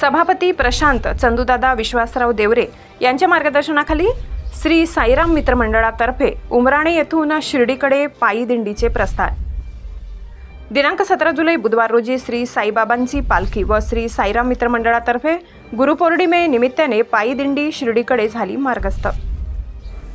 सभापती प्रशांत चंदूदादा विश्वासराव देवरे यांच्या मार्गदर्शनाखाली श्री साईराम मित्रमंडळातर्फे उमराणे येथून शिर्डीकडे पायी दिंडीचे प्रस्थान. दिनांक सतरा जुलै बुधवार रोजी श्री साईबाबांची पालखी व श्री साईराम मित्रमंडळातर्फे गुरुपौर्णिमे निमित्ताने पायी दिंडी शिर्डीकडे झाली मार्गस्थ.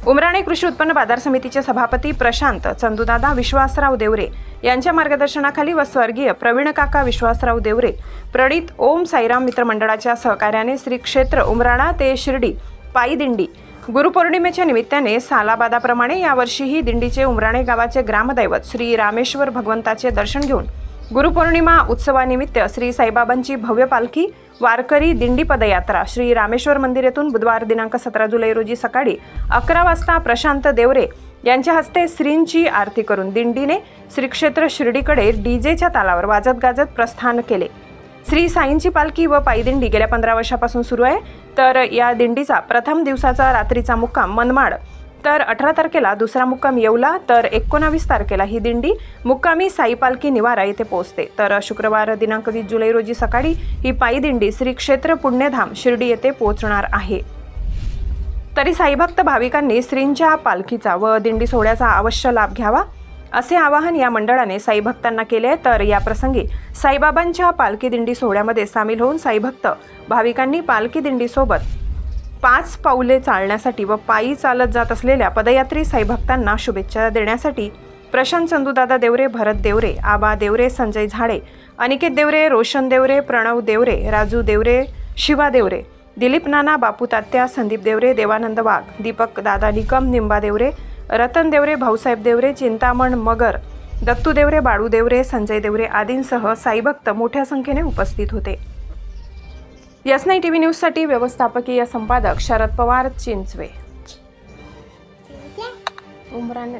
उमराणे कृषी उत्पन्न बाजार समितीचे सभापती प्रशांत चंदूदादा विश्वासराव देवरे यांच्या मार्गदर्शनाखाली व स्वर्गीय प्रवीण काका विश्वासराव देवरे प्रणित ओम साईराम मित्र मंडळाच्या सहकार्याने श्री क्षेत्र उमराणा ते शिर्डी पायी दिंडी गुरुपौर्णिमेच्या निमित्ताने सालाबादाप्रमाणे यावर्षीही दिंडीचे उमराणे गावाचे ग्रामदैवत श्री रामेश्वर भगवंताचे दर्शन घेऊन गुरुपौर्णिमा उत्सवानिमित्त श्री साईबाबांची भव्य पालखी वारकरी दिंडी पदयात्रा श्री रामेश्वर मंदिर येथून बुधवार दिनांक सतरा जुलै रोजी सकाळी अकरा वाजता प्रशांत देवरे यांच्या हस्ते श्रींची आरती करून दिंडीने श्री क्षेत्र शिर्डीकडे डीजेच्या तालावर वाजत गाजत प्रस्थान केले. श्री साईंची पालखी व पायदिंडी गेल्या पंधरा वर्षापासून सुरू आहे. तर या दिंडीचा प्रथम दिवसाचा रात्रीचा मुक्काम मनमाड तर अठरा तारखेला दुसरा मुक्काम येवला तर एकोणावीस तारखेला ही दिंडी मुक्कामी साई पालखी निवारा येथे पोहोचते तर शुक्रवार दिनांक वीस जुलै रोजी सकाळी ही पायी दिंडी श्री क्षेत्र पुण्यधाम शिर्डी येथे पोहोचणार आहे तरी साईभक्त भाविकांनी श्रींच्या पालखीचा व दिंडी सोहळ्याचा अवश्य लाभ घ्यावा असे आवाहन या मंडळाने साईभक्तांना केले आहे. तर या प्रसंगी साईबाबांच्या पालखी दिंडी सोहळ्यामध्ये सामील होऊन साईभक्त भाविकांनी पालखी दिंडीसोबत पाच पाऊले चालण्यासाठी व पायी चालत जात असलेल्या पदयात्री साईभक्तांना शुभेच्छा देण्यासाठी प्रशांत चंदूदादा देवरे भरत देवरे आबा देवरे संजय झाडे अनिकेत देवरे रोशन देवरे प्रणव देवरे राजू देवरे शिवा देवरे दिलीप नाना बापू तात्या संदीप देवरे देवानंद वाघ दीपक दादा निकम निंबा देवरे रतन देवरे भाऊसाहेब देवरे चिंतामण मगर दत्तू देवरे बाळू देवरे संजय देवरे आदींसह साईभक्त मोठ्या संख्येने उपस्थित होते. यस नाई टी व्ही न्यूजसाठी व्यवस्थापकीय संपादक शरद पवार चिंचवे. उमराने